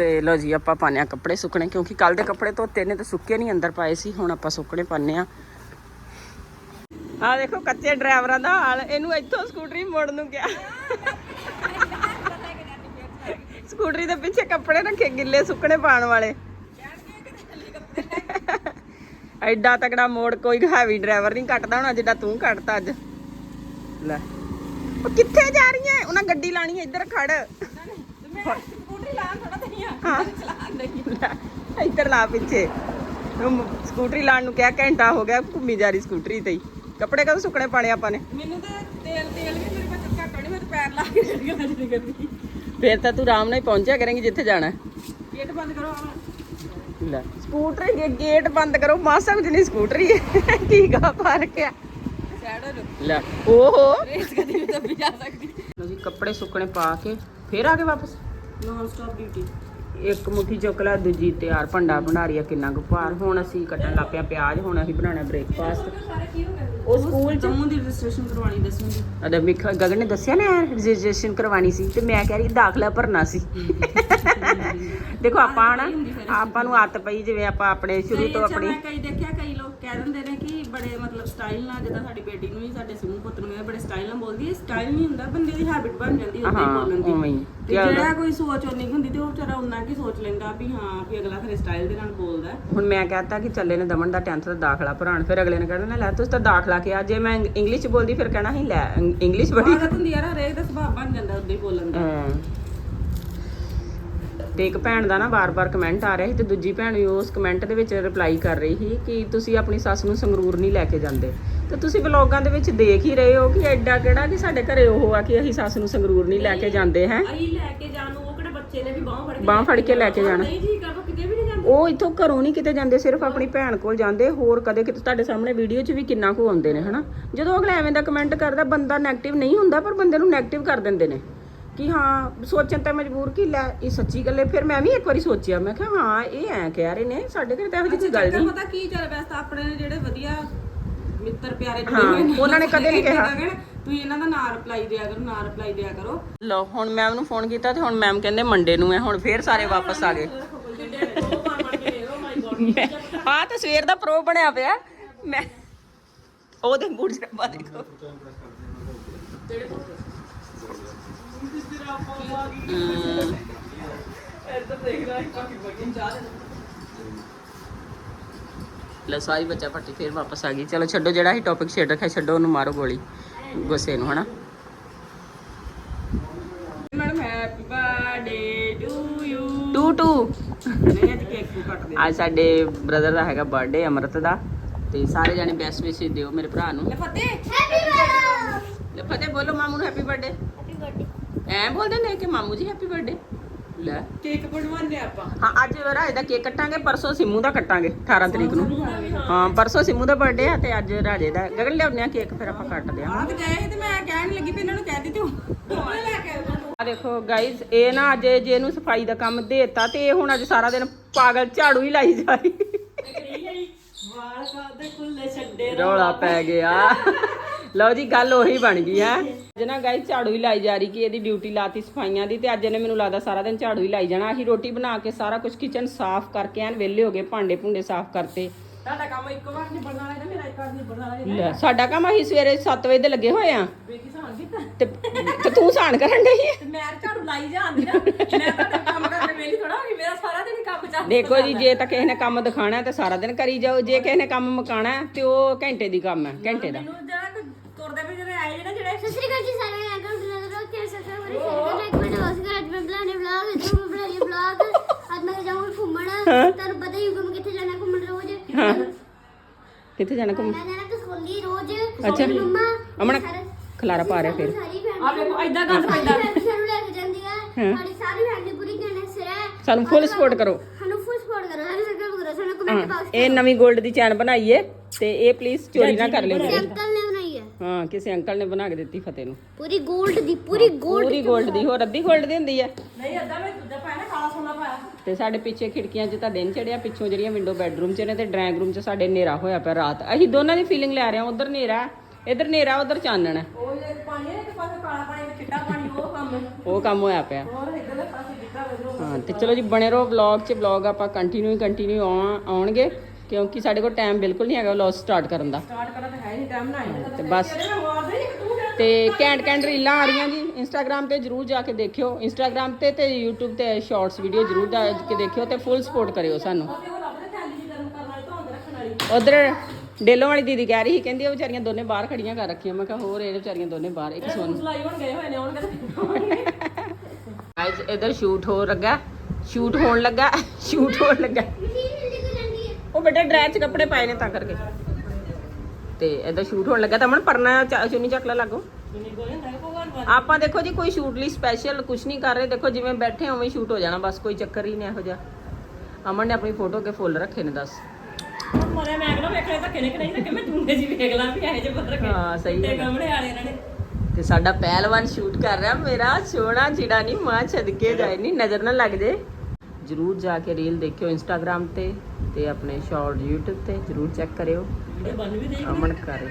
ਤੇ ਲੋ ਜੀ, ਆਪਾਂ ਪਾਣੇ ਆ ਕੱਪੜੇ ਸੁੱਕਣੇ, ਕਿਉਂਕਿ ਕੱਲ ਦੇ ਕੱਪੜੇ ਧੋਤੇ ਨੇ ਤੇ ਸੁੱਕੇ ਨਹੀਂ, ਅੰਦਰ ਪਾਏ ਸੀ, ਹੁਣ ਆਪਾਂ ਸੁੱਕਣੇ ਪਾਣੇ ਆ ਆ ਦੇਖੋ, ਕੱਚੇ ਡਰਾਈਵਰਾਂ ਦਾ ਹਾਲ, ਇਹਨੂੰ ਇੱਥੋਂ ਸਕੂਟਰੀ ਮੋੜਨ ਨੂੰ ਗਿਆ। ਸਕੂਟਰੀ ਦੇ ਪਿੱਛੇ ਕੱਪੜੇ ਰੱਖੇ, ਗਿੱਲੇ ਸੁੱਕਣੇ ਪਾਣ ਵਾਲੇ। ਐਡਾ ਤਕੜਾ ਮੋੜ ਕੋਈ ਹੈਵੀ ਡਰਾਈਵਰ ਨਹੀਂ ਕੱਟਦਾ ਹੋਣਾ, ਜਿੱਡਾ ਤੂੰ ਕੱਟਦਾ ਅੱਜ। ਲੈ। ਉਹ ਕਿੱਥੇ ਜਾ ਰਹੀ ਹੈ ਉਹਨਾਂ ਗੱਡੀ ਲਾਣੀ ਹੈ, ਇੱਧਰ ਖੜ। ਸਕੂਟਰੀ ਥੋੜਾ ਲੈ, ਇੱਧਰ ਲਾ ਪਿੱਛੇ। ਉਹ ਸਕੂਟਰੀ ਲਾਣ ਨੂੰ ਕਿਹਾ ਘੰਟਾ ਹੋ ਗਿਆ ਘੁੰਮੀ ਜਾ ਰਹੀ ਸਕੂਟਰੀ ਤੇ ਹੀ। ਕੱਪੜੇ ਕਦੋਂ ਸੁੱਕਣੇ ਪਾਣੇ ਆਪਾਂ ਨੇ? ਮੈਨੂੰ ਤਾਂ ਤੇਲ ਤੇਲ ਵੀ ਮੇਰੇ ਕੋਲ ਘੱਟ ਮੈਂ ਤਾਂ ਪੈਰ ਲਾ ਕੇ ਜਿਹੜੀ ਗੱਲ ਨਹੀਂ ਕਰਦੀ ਫੇਰ ਤਾਂ ਤੂੰ ਆਰਾਮ ਨਾਲ ਹੀ ਪਹੁੰਚਿਆ ਕਰੇਂਗੀ ਜਿੱਥੇ ਜਾਣਾ ਹੈ। ਗੇਟ ਬੰਦ ਕਰੋ ਆਹ ਲੈ ਸਕੂਟਰੀ ਦੇ ਗੇਟ ਬੰਦ ਕਰੋ। ਮਾਸਾ ਕੁਝ ਨਹੀਂ ਸਕੂਟਰੀ ਹੈ। ਕੀ ਗਾ ਫ਼ਰਕ ਆ ਸਾਈਡ ਹੋ ਜਾਓ ਲੈ ਓਹੋ। ਰੇਸ ਕਦੀ ਵੀ ਦੱਬੀ ਜਾ ਸਕਦੀ। ਲਓ ਜੀ ਕੱਪੜੇ ਸੁੱਕਣੇ ਪਾ ਕੇ ਫੇਰ ਆ ਗਏ ਵਾਪਸ। ਨੌਨ ਸਟਾਪ ਡਿਊਟੀ ਇੱਕ ਮੁੱਠੀ ਚੁੱਕ ਲੈ ਦੂਜੀ ਤਿਆਰ ਭੰਡਾ ਬਣਾ ਰਹੀ ਆ ਕਿੰਨਾ ਕੁ ਭਾਰ। ਹੁਣ ਅਸੀਂ ਕੱਟਣ ਲੱਗ ਪਿਆ ਪਿਆਜ਼ ਹੁਣ ਅਸੀਂ ਬਣਾਉਣਾ ਬ੍ਰੇਕਫਾਸਟ ਉਹ ਸਕੂਲ ਚ ਜੰਮੂ ਦੀ ਰਜਿਸਟ੍ਰੇਸ਼ਨ ਕਰਵਾਉਣੀ ਦਸਵੀਂ ਦੀ ਅਦਾ ਮਿਖ ਗਗਨ ਨੇ ਦੱਸਿਆ ਨਾ ਰਜਿਸਟ੍ਰੇਸ਼ਨ ਕਰਵਾਣੀ ਸੀ ਤੇ ਮੈਂ ਕਹਿ ਰਹੀ ਦਾਖਲਾ ਭਰਨਾ ਸੀ। ਦੇਖੋ ਆਪਾਂ ਨਾ ਆਪਾਂ ਨੂੰ ਆਦਤ ਪਈ ਜਿਵੇਂ ਆਪਾਂ ਆਪਣੇ ਸ਼ੁਰੂ ਤੋਂ ਆਪਣੀ ਕਈ ਦੇਖਿਆ ਕਈ ਕਹਿ ਦਿੰਦੇ ਨੇ ਕਿ ਬੜੇ ਮਤਲਬ ਸਟਾਈਲ ਨਾਲ ਜਿੱਦਾਂ ਸਾਡੀ ਬੇਟੀ ਨੂੰ ਵੀ ਸਾਡੇ ਸਮੂਹ ਪੁੱਤ ਨੂੰ ਵੀ ਬੜੇ ਸਟਾਈਲ ਨਾਲ ਬੋਲਦੀ ਹੈ ਸਟਾਈਲ ਨਹੀਂ ਹੁੰਦਾ ਬੰਦੇ ਦੀ ਹੈਬਿਟ ਬਣ ਜਾਂਦੀ ਉਦਾਂ ਹੀ ਬੋਲਣ ਦੀ ਉਵੇਂ ਹੀ। ਤੇ ਕਿਆ ਜਿਹੜਾ ਕੋਈ ਸੋਚ ਉਨੀ ਕੁ ਹੁੰਦੀ ਤੇ ਉਹ ਵਿਚਾਰਾ ਉਨਾ ਕੀ ਸੋਚ ਲੈਂਦਾ ਵੀ ਹਾਂ ਵੀ ਅਗਲਾ ਫਿਰ ਸਟਾਈਲ ਦੇ ਨਾਲ ਬੋਲਦਾ ਹੈ। ਹੁਣ ਮੈਂ ਕਹਤਾ ਕਿ ਚੱਲੇ ਨੇ ਦਮਨ ਦਾ 10th ਦਾ ਦਾਖਲਾ ਭਰਾਣ ਫਿਰ ਅਗਲੇ ਨੇ ਕਹਿਣਾ ਲੈ ਤੁਸੀਂ ਤਾਂ ਦਾਖਲਾ ਕਿਹਾ ਜੇ ਮੈਂ ਇੰਗਲਿਸ਼ ਚ ਬੋਲਦੀ ਫਿਰ ਕਹਿਣਾ ਸੀ ਲੈ ਇੰਗਲਿਸ਼ ਬੜੀ ਆਦਤ ਹੁੰਦੀ ਯਾਰ ਹਰੇਕ ਦਾ ਸੁਭਾਅ ਬਣ ਜਾਂਦਾ ਉਦਾਂ ਹੀ ਬੋਲਣ ਦਾ ਹਾਂ। ਤੇ ਇੱਕ ਭੈਣ ਦਾ ਨਾ ਬਾਰ-ਬਾਰ ਕਮੈਂਟ ਆ ਰਿਹਾ ਸੀ ਤੇ ਦੂਜੀ ਭੈਣ ਵੀ ਉਸ ਕਮੈਂਟ ਦੇ ਵਿੱਚ ਰਿਪਲਾਈ ਕਰ ਰਹੀ ਸੀ ਕਿ ਤੁਸੀਂ ਆਪਣੀ ਸੱਸ ਨੂੰ ਸੰਗਰੂਰ ਨਹੀਂ ਲੈ ਕੇ ਜਾਂਦੇ। ਤੇ ਤੁਸੀਂ ਵਲੋਗਾਂ ਦੇ ਵਿੱਚ ਦੇਖ ਹੀ ਰਹੇ ਹੋ ਕਿ ਐਡਾ ਕਿਹੜਾ ਕਿ ਸਾਡੇ ਘਰੇ ਉਹ ਆ ਕਿ ਅਸੀਂ ਸੱਸ ਨੂੰ ਸੰਗਰੂਰ ਨਹੀਂ ਲੈ ਕੇ ਜਾਂਦੇ ਹੈ? ਅਈ ਲੈ ਕੇ ਜਾਣ ਨੂੰ ਉਹ ਕਿਹੜੇ ਬੱਚੇ ਨੇ ਵੀ ਬਾਹ ਫੜ ਕੇ ਬਾਂਹ ਫੜ ਕੇ ਲੈ ਕੇ ਜਾਣਾ। ਨਹੀਂ ਜੀ ਕਰੋ ਕਿਤੇ ਵੀ ਨਹੀਂ ਜਾਂਦੇ। ਉਹ ਇੱਥੋਂ ਘਰੋਂ ਨਹੀਂ ਕਿਤੇ ਜਾਂਦੇ ਸਿਰਫ ਆਪਣੀ ਭੈਣ ਕੋਲ ਜਾਂਦੇ ਹੋਰ ਕਦੇ ਕਿਤੇ ਤੁਹਾਡੇ ਸਾਹਮਣੇ ਵੀਡੀਓ 'ਚ ਵੀ ਕਿੰਨਾ ਕੁ ਆਉਂਦੇ ਨੇ ਹਨਾ? ਜਦੋਂ ਅਗਲਾ ਐਵੇਂ ਦਾ ਕਮੈਂਟ ਕਰਦਾ ਬੰਦਾ 네ਗੇਟਿਵ ਨਹੀਂ ਹੁੰਦਾ ਪਰ ਬੰਦੇ ਨੂੰ 네ਗੇਟਿਵ ਕਰ ਦਿੰਦੇ ਨੇ। ਕਿ ਹਾਂ ਸੋਚਣ ਤੇ ਮਜਬੂਰ ਕਿ ਲੈ ਇਹ ਸੱਚੀ ਗੱਲ ਹੈ। ਫਿਰ ਮੈਂ ਵੀ ਇੱਕ ਵਾਰੀ ਸੋਚਿਆ ਮੈਂ ਕਿਹਾ ਹਾਂ ਇਹ ਐ ਕਹਿ ਰਹੇ ਨੇ ਸਾਡੇ ਘਰੇ ਤਾਂ ਇਹੋ ਜਿਹੀ ਗੱਲ ਨਹੀਂ। ਪਤਾ ਕੀ ਚੱਲ ਵੈਸੇ ਆਪਣੇ ਜਿਹੜੇ ਵਧੀਆ ਮਿੱਤਰ ਪਿਆਰੇ ਹਾਂ, ਉਹਨਾਂ ਨੇ ਕਦੇ ਨਹੀਂ ਕਿਹਾ। ਤੁਸੀਂ ਇਹਨਾਂ ਦਾ ਨਾਂ ਰਿਪਲਾਈ ਦਿਆ ਕਰੋ ਨਾਂ ਰਿਪਲਾਈ ਦਿਆ ਕਰੋ। ਲਓ ਹੁਣ ਮੈਮ ਨੂੰ ਫੋਨ ਕੀਤਾ ਤੇ ਹੁਣ ਮੈਮ ਕਹਿੰਦੇ ਮੰਡੇ ਨੂੰ ਹੈ ਹੁਣ ਫੇਰ ਸਾਰੇ ਵਾਪਸ ਆ ਗਏ। ਹਾਂ ਤਾਂ ਸਵੇਰ ਦਾ ਪ੍ਰੋ ਬਣਿਆ ਪਿਆ। ਮੈਂ ਉਹਦੇ ਬੂਟ ਜਰਾਬਾ ਦੇਖੋ। ਹਮ। ਲੈ ਸਾਰੀ ਬੱਚਾ ਪੱਟੀ ਫੇਰ ਵਾਪਸ ਆ ਗਈ। ਚਲੋ ਛੱਡੋ ਜਿਹੜਾ ਹੀ ਟੌਪਿਕ ਛੇੜ ਰੱਖਿਆ ਛੱਡੋ ਉਹਨੂੰ ਮਾਰੋ ਗੋਲੀ ਗੁੱਸੇ ਨੂੰ ਹਨਾ? Madam happy birthday to you to ਟੂ ਨਹੀਂ ਅੱਜ ਕੇਕ ਨੂੰ ਕੱਟਦੇ ਅੱਜ ਸਾਡੇ ਬ੍ਰਦਰ ਦਾ ਹੈਗਾ ਬਰਥਡੇ ਅਮਰਤ ਦਾ। ਤੇ ਸਾਰੇ ਜਾਣੇ ਬੈਸਟ ਵਿਸ਼ੇਸ ਦਿਓ ਮੇਰੇ ਭਰਾ ਨੂੰ। ਲੈ ਫਤਿਹ। ਹੈਪੀ ਬਰਥਡੇ ਲੈ ਫਤਿਹ ਬੋਲੋ ਮਾਮੂ ਨੂੰ ਹੈਪੀ ਬਰਥਡੇ ਹੈਪੀ ਬਰਥਡੇ ਐ ਬੋਲਦੇ ਨੇ ਕਿ ਮਾਮੂ ਜੀ ਹੈਪੀ ਬਰਥਡੇ ਲੈ। ਕੇਕ ਬਣਵਾਉਂਦੇ ਆਪਾਂ। ਹਾਂ ਅੱਜ ਰਾਜ ਦਾ ਕੇਕ ਕੱਟਾਂਗੇ ਪਰਸੋਂ ਸਿੰਮੂ ਦਾ ਕੱਟਾਂਗੇ 18 ਤਰੀਕ ਨੂੰ। ਹਾਂ ਪਰਸੋਂ ਸਿੰਮੂ ਦਾ ਬਰਥਡੇ ਆ ਤੇ ਅੱਜ ਰਾਜੇ ਦਾ। ਗਗਨ ਲਿਆਉਂਦੇ ਆ ਕੇਕ ਫਿਰ ਆਪਾਂ ਕੱਟਦੇ ਆ ਤੇ ਗਏ ਤੇ ਮੈਂ ਕਹਿਣ ਲੱਗੀ ਵੀ ਇਹਨਾਂ ਨੂੰ ਕਹਿ ਦਿੱਤੀ ਤੂੰ। ਲੈ ਕੇ ਆ ਦੇਖੋ ਗਾਇਜ਼ ਇਹ ਨਾ ਅੱਜ ਜੇ ਇਹਨੂੰ ਸਫ਼ਾਈ ਦਾ ਕੰਮ ਦੇਤਾ ਤੇ ਇਹ ਹੁਣ ਅੱਜ ਸਾਰਾ ਦਿਨ ਪਾਗਲ ਝਾੜੂ ਹੀ ਲਾਈ ਜਾ ਰਹੀ। ਵਾਲ ਕਾਦੇ ਖੁੱਲੇ ਛੱਡੇ ਰੌਲਾ ਪੈ ਗਿਆ। ਲਓ ਜੀ ਗੱਲ ਉਹੀ ਬਣ ਗਈ ਹੈ? ਅੱਜ ਨਾ ਗਾਇਜ਼ ਝਾੜੂ ਹੀ ਲਾਈ ਜਾ ਰਹੀ ਕਿ ਇਹਦੀ ਡਿਊਟੀ ਲਾਤੀ ਸਫਾਈਆਂ ਦੀ ਤੇ ਅੱਜ ਇਹਨੇ ਮੈਨੂੰ ਲੱਗਦਾ ਸਾਰਾ ਦਿਨ ਝਾੜੂ ਹੀ ਲਾਈ ਜਾਣਾ। ਅਸੀਂ ਰੋਟੀ ਬਣਾ ਕੇ ਸਾਰਾ ਕੁਝ ਕਿਚਨ ਸਾਫ਼ ਕਰਕੇ ਐਨ ਵਿਹਲੇ ਹੋ ਗਏ ਭਾਂਡੇ ਭੁੰਡੇ ਸਾਫ਼ ਕਰਤੇ। ਤੁਹਾਡਾ ਕੰਮ ਇੱਕੋ ਵਾਰ ਨਹੀਂ ਬਣਨਾ ਹੈ ਮੇਰਾ ਇੱਕ ਵਾਰ ਨਹੀਂ ਬਣਨਾ ਹੈ ਸਾਡਾ ਕੰਮ ਅਸੀਂ ਸਵੇਰੇ 7 ਵਜੇ ਦੇ ਲੱਗੇ ਹੋਏ ਆ। ਤੇ ਤੇ ਤੂੰ ਸਾਨ ਕਰਨ ਡਈ ਹੈ ਤੇ ਮੈਂ ਝਾੜੂ ਲਾਈ ਜਾਂਦੀ ਨਾ ਮੈਂ ਤੁਹਾਡਾ ਕੰਮ ਕਰਕੇ ਵੇਲੀ ਥੋੜਾ ਹੋ ਗਈ ਮੇਰਾ ਸਾਰਾ ਦਿਨ ਕੰਮ ਚੱਲ ਦੇਖੋ ਜੀ ਜੇ ਤਾਂ ਕਿਸੇ ਨੇ ਕੰਮ ਦਿਖਾਣਾ ਤਾਂ ਸਾਰਾ ਦਿਨ ਕਰੀ ਜਾਓ ਜੇ ਕਿਸੇ ਨੇ ਕੰਮ ਮੁਕਾਣਾ ਤੇ ਉਹ ਘੰਟੇ ਦੀ ਕੰਮ ਹੈ ਘੰਟੇ ਦਾ। ਮੈਨੂੰ ਜਿਹੜਾ ਕੋਈ ਤੁਰਦੇ ਵੀ ਜਿਹੜੇ ਆਏ ਨੇ ਨਾ ਜਿਹੜੇ ਸਤਿ ਸ਼੍ਰੀ ਅਕਾਲ ਜੀ ਅਗਰ ਤੁਸੀਂ ਨਜ਼ਰ ਰੱਖੋ ਕਿ ਸ਼੍ਰੀ ਅਕਾਲ ਅਰੇ ਸ਼ੇਰ ਇੱਕ ਮਿੰਟ ਬਸ ਕਰ ਅੱਜ ਮੈਂ ਬਣਾਣੇ ਵਲੌਗ ਅੱਜ ਮੈਂ ਬਣਾਣੀ ਵਲੌਗ ਅੱਜ ਮੈਂ ਜਾਊਂਗੀ ਘੁੰਮਣ। ਤੁਹਾਨੂੰ ਪਤਾ ਹੀ ਹੋਊਗਾ ਮੈਂ ਕਿੱਥੇ ਜਾਣਾ ਘੁੰਮਣ ਰੋਜ਼। ਹਾਂ। ਕਿੱਥੇ ਜਾਣਾ? ਘੁੰਮ ਮੈਂ ਜਾਣਾ ਕਸੋਲੀ ਰੋਜ਼। ਅੱਛਾ। ਮੇਰੀ ਮੰਮਾ। ਅਮਨ ਸਾਰੇ- ਖਲਾਰਾ ਪਾ ਰਿਹਾ ਫਿਰ। ਸਾਰੀ ਆ ਵੇਖੋ ਏਦਾਂ ਗੰਦ ਪੈਂਦਾ। ਸਾਨੂੰ ਲੈ ਕੇ ਜਾਂਦੀ ਹੈ। ਸਾਡੀ ਸਾਰੀ ਫੈਮਿਲੀ ਪੂਰੀ ਕਹਿਣਾ ਸਿਰ ਹੈ। ਸਾਨੂੰ ਫੁੱਲ ਸਪੋਰਟ ਕਰੋ। ਸਾਨੂੰ ਫੁੱਲ ਸਪੋਰਟ ਕਰੋ। ਲਾਈਕ ਸਬਸਕ੍ਰਾਈਬ ਕਰੋ। ਸਾਨੂੰ ਕਮੈਂਟ ਬਾਕਸ ਇਹ ਨਵੀਂ 골ਡ ਦੀ ਚੈਨ ਬਣਾਈ ਏ ਤੇ ਇਹ ਪਲੀਜ਼ ਚੋਰੀ ਨਾ ਕਰ ਲਿਓ। ਮੇਰੇ ਅੰਕਲ ਨੇ ਬਣਾਈ ਹਾਂ ਕਿਸੇ ਅੰਕਲ ਨੇ ਬਣਾ ਕੇ ਦਿੱਤੀ ਫਤਿਹ ਨੂੰ। ਪੂਰੀ 골ਡ ਦੀ ਪੂਰੀ 골ਡ ਪੂਰੀ 골ਡ ਦੀ ਹੋਰ ਅੱਧੀ 골ਡ ਦੀ ਹੁੰਦੀ ਹੈ ਨਹੀਂ ਅੱਧਾ ਮੈਂ ਦੂਜਾ ਪਾਇਆ ਨਾ ਕਾਲਾ ਸੋਨਾ ਪਾਇਆ। ਤੇ ਸਾਡੇ ਪਿੱਛੇ ਖਿੜਕੀਆਂ 'ਚ ਤਾਂ ਦਿਨ ਚੜਿਆ ਪਿੱਛੋਂ ਜਿਹੜੀਆਂ ਵਿੰਡੋ ਬੈਡਰੂਮ 'ਚ ਨੇ ਤੇ ਡਰਾਇੰਗ ਰੂਮ 'ਚ ਸਾਡੇ ਹਨੇਰਾ ਹੋਇਆ ਪਿਆ ਰਾਤ। ਅਸੀਂ ਦੋਨਾਂ ਦੀ ਫੀਲਿੰਗ ਲੈ ਰਹੇ ਹਾਂ ਉਧਰ ਹਨੇਰਾ ਇਧਰ ਹਨੇਰਾ ਉਧਰ ਚਾਨਣ। ਹੈ ਉਹ ਕੰਮ। ਹੋਇਆ ਪਿਆ। ਹੋਰ ਇਧਰਲੇ ਪਾਸੇ ਚਿੱਟਾ ਹਾਂ ਤੇ ਚਲੋ ਜੀ ਬਣੇ ਰਹੋ ਵਲੌਗ 'ਚ ਵਲੌਗ ਆਪਾਂ ਕੰਟੀਨਿਊ ਕੰਟੀਨਿਊ ਆਉਣਗੇ ਕਿਉਂਕਿ ਸਾਡੇ ਕੋਲ ਟਾਈਮ ਬਿਲਕੁਲ ਨਹੀਂ ਹੈਗਾ ਵਲੌਗ ਸਟਾਰਟ ਕਰਨ ਦਾ। ਟਾਈਮ ਨਾ ਆਇਆ ਤੇ ਬਸ। ਤੂੰ ਘੈਂਟ ਘੈਂਟ ਰੀਲਾਂ ਆ ਰਹੀਆਂ ਜੀ ਇੰਸਟਾਗ੍ਰam ਤੇ ਜਰੂਰ ਜਾ ਕੇ ਦੇਖਿਓ। ਇੰਸਟਾਗ੍ਰam ਤੇ ਤੇ YouTube ਤੇ ਸ਼ਾਰਟਸ ਵੀਡੀਓ ਜਰੂਰ ਜਾ ਕੇ ਦੇਖਿਓ ਤੇ ਫੁੱਲ ਸਪੋਰਟ ਕਰਿਓ ਸਾਨੂੰ। ਉਧਰ ਡੇਲੋ ਵਾਲੀ ਦੀਦੀ ਕਹਿ ਰਹੀ ਸੀ ਕਹਿੰਦੀ ਉਹ ਵਿਚਾਰੀਆਂ ਦੋਨੇ ਬਾਹਰ ਖੜੀਆਂ ਕਰ ਰੱਖੀਆਂ। ਮੈਂ ਕਿਹਾ ਹੋਰ ਇਹ ਵਿਚਾਰੀਆਂ ਦੋਨੇ ਬਾਹਰ ਇੱਕ ਸੋਨ। ਸਲਾਈ ਹੁਣ ਗਏ ਹੋਏ ਨੇ ਆਉਣਗੇ ਤੇ ਗਾਇਸ ਇਧਰ ਸ਼ੂਟ ਹੋ ਲੱਗਾ ਸ਼ੂਟ ਹੋਣ ਲੱਗਾ ਸ਼ੂਟ ਹੋਣ ਲੱਗਾ। ਉਹ ਬੇਟਾ ਡਰੈਸ 'ਚ ਕੱਪੜੇ ਪਾਏ ਨੇ ਤਾਂ ਕਰਕੇ। ਤੇ ਇਧਰ ਸ਼ੂਟ ਹੋਣ ਲੱਗਾ ਤਾਂ ਮਨ ਪਰਨਾ ਚ- ਚੁੰਨੀ ਚੱਕਲਾ ਲੱਗੋ। ਆਪਾਂ ਦੇਖੋ ਜੀ ਕੋਈ ਸ਼ੂਟ ਲਈ ਸਪੈਸ਼ਲ ਕੁਝ ਨਹੀਂ ਕਰ ਰਹੇ। ਦੇਖੋ ਜਿਵੇਂ ਬੈਠੇ ਉਵੇਂ ਹੀ ਸ਼ੂਟ ਹੋ ਜਾਣਾ ਬਸ ਕੋਈ ਚੱਕਰ ਹੀ ਨਹੀਂ ਇਹੋ ਜਿਹਾ। ਅਮਨ ਨੇ ਆਪਣੀ ਫੋਟੋ ਕੇ ਫੁੱਲ ਰੱਖੇ ਨੇ ਦੱਸ। ਹੁਣ ਮਰਿਆ ਮੈਂ ਕਿਹੜਾ ਵੇਖਣੇ ਧੱਕੇ ਨੇ ਕਿ ਨਹੀਂ ਧੱਕੇ? ਮੈਂ ਚੁੰਗੇ ਜੀ ਵੇਖ ਲਾਂ ਵੀ ਇਹੋ ਜਿਹੇ ਪੱਤਰ ਕੇ ਹਾਂ ਸਹੀ ਤੇ ਹੈ ਗਮਲੇ ਵਾਲੇ ਇਹਨਾਂ ਨੇ। ਤੇ ਸਾਡਾ ਪਹਿਲਵਾਨ ਸ਼ੂਟ ਕਰ ਰਿਹਾ ਮੇਰਾ ਸੋਹਣਾ ਚਿੜਾ ਨਹੀਂ ਮਾਂ ਛੱਡ ਕੇ ਜਾਏ ਨਹੀਂ ਨਜ਼ਰ ਨਾ ਲੱਗ ਜੇ। ਜਰੂਰ ਜਾ ਕੇ ਰੀਲ ਦੇਖਿਓ ਇੰਸਟਾਗ੍ਰam ਤੇ ਤੇ ਆਪਣੇ ਸ਼ਾਰਟ YouTube ਤੇ ਜਰੂਰ ਚੈੱਕ ਕਰਿਓ। ਵੀਡੀਓ ਬਣ ਵੀ ਦੇ ਅਮਨ ਕਰੇ।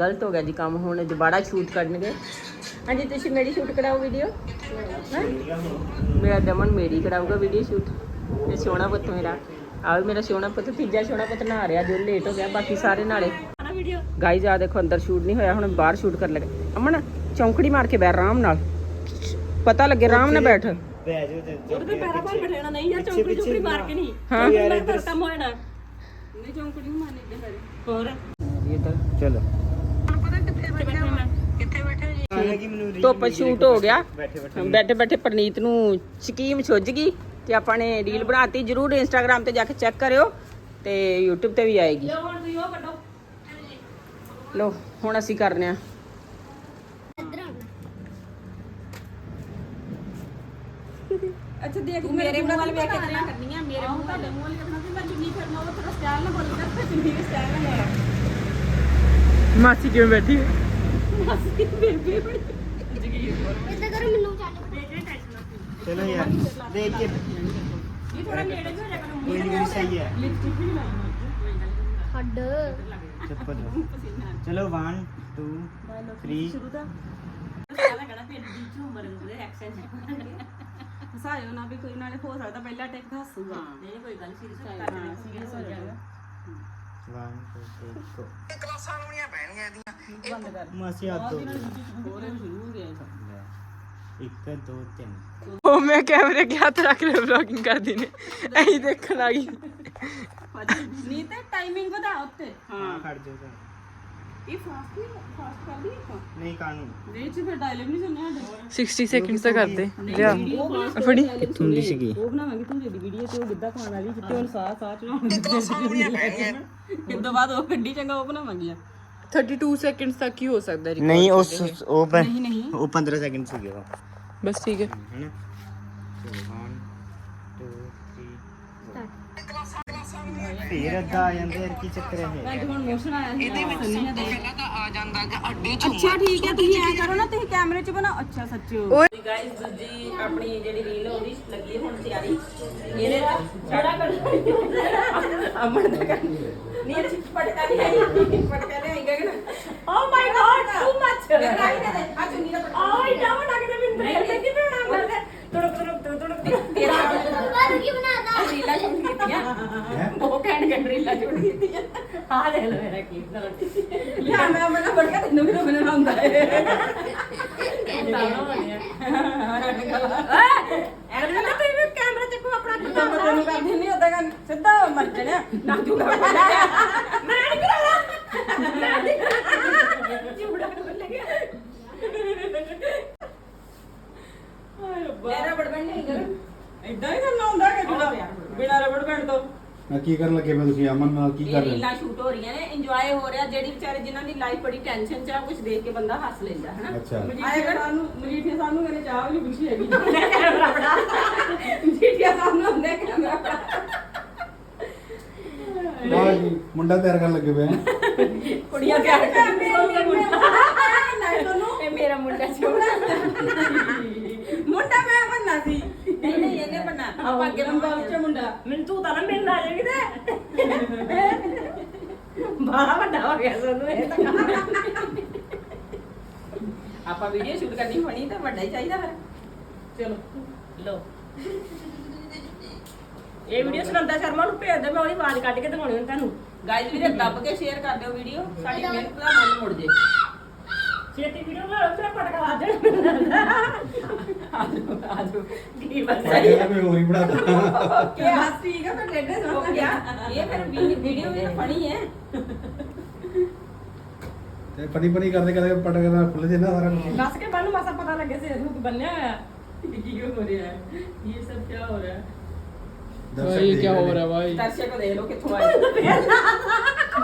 ਗਲਤ ਹੋ ਗਿਆ ਜੀ ਕੰਮ ਹੁਣ ਦੁਬਾਰਾ ਸ਼ੂਟ ਕਰਨਗੇ। ਹਾਂਜੀ ਤੁਸੀਂ ਮੇਰੀ ਸ਼ੂਟ ਕਰਾਓ ਵੀਡੀਓ ਮੇਰਾ ਦਮਨ ਮੇਰੀ ਕਰਾਊਗਾ ਵੀਡੀਓ ਸ਼ੂਟ ਤੇ ਸੋਹਣਾ ਪੁੱਤ ਮੇਰਾ। ਆਹ ਮੇਰਾ ਸੋਹਣਾ ਪੁੱਤ ਤੀਜਾ ਸੋਹਣਾ ਪੁੱਤ ਨਹਾ ਰਿਹਾ ਜੋ ਲੇਟ ਹੋ ਗਿਆ ਬਾਕੀ ਸਾਰੇ ਨਾਲੇ। ਨਾ ਗਾਈਜ਼ ਆ ਦੇਖੋ ਅੰਦਰ ਸ਼ੂਟ ਨਹੀਂ ਹੋਇਆ ਹੁਣ ਬਾਹਰ ਸ਼ੂਟ ਕਰਨ ਲੱਗੇ। ਅਮਨ ਚੌਂਕੜੀ ਮਾਰ ਕੇ ਬੈਠ ਆਰਾਮ ਨਾਲ। ਪਤਾ ਲੱਗੇ ਆਰਾਮ ਨਾਲ ਬੈਠ। ਉਹਦੇ ਤੇ ਪੈਰਾ ਭਾਰ ਬੈਠਣਾ ਨਹੀਂ ਯਾਰ ਚੌਂਕੜੀ ਚੌਂਕੜੀ ਮਾਰ ਕੇ ਨਹੀਂ। ਹਾਂ। ਯਾਰ ਇੱਧਰ ਕੰਮ ਹੋ ਜਾਣਾ ਨਹੀਂ ਚੌਂਕੜੀ ਨੂੰ ਮਾਰਨੇ ਇੱਧਰ ਬੈਠੇ। ਹੋਰ? ਇੱਧਰ ਚਲੋ। ਧੁੱਪ ਸ਼ੂਟ ਹੋ ਗਿਆ। ਬੈਠੇ ਬੈਠੇ ਪ੍ਰਨੀਤ ਨੂੰ ਸਕੀਮ ਸੁੱਝ ਗਈ ਤੇ ਆਪਾਂ ਨੇ ਰੀਲ ਬਣਾਤੀ। ਜਰੂਰ ਇੰਸਟਾਗ੍ਰam ਤੇ ਜਾ ਕੇ ਚੈੱਕ ਕਰਿਓ ਤੇ YouTube ਤੇ ਵੀ ਆਏਗੀ। ਲਓ ਹੁਣ ਤੁਸੀਂ ਉਹ ਕੱਢੋ। ਲੋ ਹੁਣ ਅਸੀਂ ਕਰਨੇ ਆ ਇੱਧਰ ਆਉਣਾ ਅੱਛਾ ਦੇਖ ਮੇਰੇ ਮੂੰਹ ਵੱਲ ਵੇਖ ਕੇ ਤਰੀਆਂ ਕਰਨੀਆਂ ਮੇਰੇ ਮੂੰਹ ਵੱਲ ਮੂੰਹ ਵੱਲ ਕਰਨਾ ਤੇ ਮੈਂ ਚੁੰਨੀ ਫਿਰਨਾ ਉਹ ਤੇਰਾ ਸਟਾਈਲ ਨਾ ਬੋਲਦਾ ਤੇ ਚੁੰਨੀ ਦੇ ਸਟਾਈਲ ਨਾ ਮਾਸੀ ਕਿਵੇਂ ਬੈਠੀ ਮਾਸੀ ਬੇਬੀ ਬੜੀ ਜਗੀ ਇੱਦਾਂ ਕਰੋ ਮੈਨੂੰ ਚੱਲ। ਚਲੋ ਯਾਰ ਦੇਖ ਕੇ ਇਹ ਥੋੜਾ ਨੇੜੇ ਹੋ ਜਾ ਕਰੋ ਕੋਈ ਨਹੀਂ ਸਹੀ ਹੈ। ਲਿਪਸਟਿਕ ਵੀ ਲਾਈ ਹੱਡ। ਚੁੱਪ ਜਾਓ ਚਲੋ 1 2 3 ਸ਼ੁਰੂ ਦਾ। ਸਾਰਾ ਕਹਣਾ ਪਿੰਡ ਦੀ ਝੂਮਰ ਦੇ ਐਕਸੈਂਟ ਹਸਾਇਓ ਨਾ ਵੀ ਕੋਈ ਨਾਲੇ ਹੋ ਸਕਦਾ ਪਹਿਲਾ ਟੇਕ ਹੱਸੂਗਾ। ਨਹੀਂ ਕੋਈ ਗੱਲ ਸੀਰੀਅਸ ਕਰ ਦੇਣਾ ਸੀਰੀਅਸ ਹੋ। ਜਾਏਗਾ 1 2 3 ਗੋ ਕਲਾਸਾਂ ਲਾਉਣੀਆਂ ਪੈਣਗੀਆਂ ਇਹਦੀਆਂ। ਮਾਸੀ ਆ ਦੋ ਹੋਰ ਸ਼ੁਰੂ ਹੋ ਗਿਆ 1 2 3 ਉਹ ਮੈਂ ਕੈਮਰੇ ਕੇ ਹੱਥ ਰੱਖ ਕੇ ਵਲੌਗਿੰਗ ਕਰਦੀ ਨੇ। ਐਂ ਦੇਖਣ ਆ ਗਈ। ਨਹੀਂ ਤੇ ਟਾਈਮਿੰਗ ਵਧਾ ਉੱਤੇ। ਹਾਂ। ਖੜ ਜਾਓ। ਇਹ ਫਾਸਟ ਨਹੀਂ ਫਾਸਟ ਕਰ ਲਈ ਆਪਾਂ? ਨਹੀਂ ਕਾਨੂੰ? ਨਹੀਂ ਚ ਫਿਰ ਡਾਇਲੌਗ ਨਹੀਂ ਸੁਣਿਆ ਸਾਡੇ। 60 ਸੈਕਿੰਡਸ ਦਾ ਕਰਦੇ। ਉਹ ਫੜੀ ਕਿੱਥੋਂ ਦੀ ਸੀਗੀ? ਉਹ ਬਣਾਵਾਂਗੇ ਤੂੰ ਦੀ ਵੀਡੀਓ ਤੇ ਉਹ ਗਿੱਧਾ ਪਾਉਣ ਵਾਲੀ ਜਿੱਤੇ ਹੁਣ ਸਾਹ ਸਾਹ ਚੜਾਉਣ ਇਦੋਂ ਬਾਅਦ ਉਹ ਗੱਡੀ ਚੰਗਾ ਉਹ ਬਣਾਵਾਂਗੇ 32 ਸੈਕਿੰਡਸ ਤੱਕ ਹੀ ਹੋ ਸਕਦਾ ਹੈ ਨਹੀਂ ਉਸ ਉਹ ਨਹੀਂ ਨਹੀਂ। ਉਹ 15 ਸੈਕਿੰਡ ਸੀਗੇ ਉਹ। ਬਸ ਠੀਕ ਹੈ। ਹੈਨਾ? ਚਲੋ 1 2 3 ਫੇਰ ਅੱਧਾ ਆ ਜਾਂਦੇ ਯਾਰ ਕੀ ਚੱਕਰ ਹੈ? ਮੈਂ ਹੁਣ ਮੋਸ਼ਨ ਆਇਆ ਸੀ ਇਹਦੇ ਵਿੱਚ ਸਭ ਤੋਂ ਪਹਿਲਾਂ ਤਾਂ ਆ ਜਾਂਦਾ ਅੱਡੇ ਚ ਅੱਛਾ ਠੀਕ ਹੈ ਤੁਸੀਂ ਐ ਕਰੋ ਨਾ ਤੁਸੀਂ ਕੈਮਰੇ 'ਚ ਬਣਾਓ। ਅੱਛਾ ਸੱਚੋ। ਗਾਇਸ ਦੂਜੀ ਆਪਣੀ ਜਿਹੜੀ ਰੀਲ ਉਹਦੀ ਲੱਗੀ ਹੁਣ ਤਿਆਰੀ। ਇਹਦੇ ਛੜਾ ਕਰ ਅਮਨ ਦਾ ਕਰ ਨਹੀਂ ਇਹ ਪਟਕਾ ਨਹੀਂ ਆਈ ਪਟਕਾ ਨਹੀਂ ਆਈ Gagan oh my god too much ਦੇ ਆ ਚੁੰਨੀ ਦਾ ਪਟਕਾ। ਆਈ ਡਾਉਨ ਲੱਗ ਦੇ ਬਿੰਦਰ ਇਹ ਕੀ ਬਣਾਉਣਾ ਮੈਂ ਤੁੜਕ ਤੁੜਕ ਤੁੜਕ ਤੁੜਕ ਤੇਰਾ ਬਾਰੂ ਕੀ ਬਣਾਦਾ ਰੀਲਾ ਸ਼ੂਟ ਕੀਤੀਆਂ ਉਹ ਕਹਿਣ ਕੇ ਰੀਲਾ ਸ਼ੂਟ ਕੀਤੀਆਂ ਆ ਦੇ ਲੋ ਮੇਰਾ ਕੀ ਲਿਆ ਮੈਂ ਮਨਾ ਪਟਕਾ ਤੈਨੂੰ ਵੀ ਰੋਣਾ ਹੁੰਦਾ ਹੈ। ਕੈਮਰਾ 'ਚ ਦੇਖੋ ਆਪਣਾ ਜਿੱਦਾਂ ਮੈਂ ਤੈਨੂੰ ਕਰ ਦਿੰਨੀ ਉਦਾਂ ਸਿੱਧਾ ਮਰ ਜਣਿਆ ਨਾ ਜੂਗਾ ਮੈਂ ਨਹੀਂ ਕਰਾਉਣਾ ਮੈਂ ਨਹੀਂ ਕਰਾਉਣਾ ਝੂੜਾ ਖੋਲ ਗਿਆ ਮੇਰਾ ਰਬੜ ਬੈਂਡ ਨਹੀਂ ਕਰ ਇਦਾਂ ਹੀ ਕਰਨਾ ਹੁੰਦਾ ਕਿ ਜੂੜਾ ਬਿਨਾ ਰਬੜ ਬੈਂਡ ਤੋਂ ਮੈਂ ਕੀ ਕਰਨ ਲੱਗੇ ਮੈਂ ਤੁਸੀਂ ਅਮਨ ਨਾਲ ਕੀ ਇਹ ਕਰ ਰਹੇ ਰੀਲਾਂ ਸ਼ੂਟ ਹੋ ਰਹੀਆਂ ਨੇ ਇੰਜੋਏ ਹੋ ਰਿਹਾ ਜਿਹੜੀ ਵਿਚਾਰੇ ਜਿਨ੍ਹਾਂ ਦੀ ਲਾਈਫ ਬੜੀ ਟੈਨਸ਼ਨ ਚ ਆ ਕੁਝ ਦੇਖ ਕੇ ਬੰਦਾ ਹੱਸ ਲੈਂਦਾ ਹਨਾ? ਅੱਛਾ। ਮਜੀਠੀਆ ਸਾਨੂੰ ਮਜੀਠੀਆ ਸਾਨੂੰ ਕਹਿੰਦੇ ਚਾਹ ਵੀ ਪੁੱਛੀ ਹੈਗੀ। ਮਜੀਠੀਆ ਸਾਨੂੰ ਹੁੰਦੇ ਕੈਮਰਾ ਵਾਹ ਜੀ ਮੁੰਡਾ ਤਿਆਰ ਕਰਨ ਲੱਗੇ ਪਏ ਆ। ਕੁੜੀਆਂ ਤੁਹਾਨੂੰ ਇਹ ਮੇਰਾ ਮੁੰਡਾ ਛੋੜਾ ਮੁੰਡਾ ਮੈਂ ਬੰਨਾ ਸੀ। ਇਹਨੇ ਬੰਨਾ ਆਪਾਂ ਅੱਗੇ ਲੰਬਾ ਉੱਚਾ ਮੁੰਡਾ। ਮੈਨੂੰ ਤੂੰ ਤਾਂ ਨਾ ਮਿਲਣ ਆ ਜਾਏਗੀ ਤੇ ਬਾਹਲਾ ਵੱਡਾ ਹੋ ਗਿਆ ਸਾਨੂੰ ਇਹ ਤਾਂ ਆਪਾਂ ਵੀਡੀਓ ਸ਼ੂਟ ਕਰਨੀ ਹੋਣੀ ਤਾਂ ਵੱਡਾ ਹੀ ਚਾਹੀਦਾ ਫਿਰ। ਚਲੋ। ਲੋ ਇਹ ਵੀਡੀਓ ਸੁਨੰਦਾ ਸ਼ਰਮਾ ਨੂੰ ਭੇਜ ਦੇ ਮੈਂ ਉਹਦੀ ਆਵਾਜ਼ ਕੱਢ ਕੇ ਦਿਖਾਉਣੀ ਹੁਣ ਤੁਹਾਨੂੰ। ਗਾਇਜ਼ ਵੀਰੇ ਦੱਬ ਕੇ ਸ਼ੇਅਰ ਕਰ ਦਿਓ ਵੀਡੀਓ ਸਾਡੀ ਮਿਹਨਤ ਦਾ ਮੁੱਲ ਮੁੜ ਜੇ। ਛੇਤੀ ਵੀਡੀਓ ਬਣਾ ਲਓ ਫਿਰ ਪਟਕਾ ਲਾ ਦੇਣਾ। ਆਜੋ ਆਜੋ ਕੀ ਨਾਲ ਕੋਈ ਹੋਰ ਹੀ ਬਣਾਤਾ ਕੀ ਹਾਸੀ ਹੈ ਫਿਰ ਡੇਡੇ ਹੋ ਗਿਆ। ਇਹ ਫਿਰ ਵੀਡੀਓ ਵੀ ਫਣੀ ਹੈ। ਤੇ ਫਨੀ ਫਨੀ ਕਰਦੇ ਕਰਦੇ ਪਟਕ ਨਾਲ ਖੁੱਲ ਜੇ ਨਾ ਸਾਰਾ ਕੁਝ ਦੱਸ ਕੇ ਬੰਨ ਮਾਸਾ ਪਤਾ ਲੱਗੇ ਸਿਰ ਨੂੰ ਕੀ ਬੰਨਿਆ ਹੋਇਆ ਕੀ ਹੋ ਰਿਹਾ ਹੈ ਇਹ ਸਭ ਕੀ ਹੋ ਰਿਹਾ ਹੈ। भाई क्या हो रहा है भाई ਦਰਸ਼ਕ ਦੇਖ ਲਓ ਕਿੱਥੋਂ ਆਏ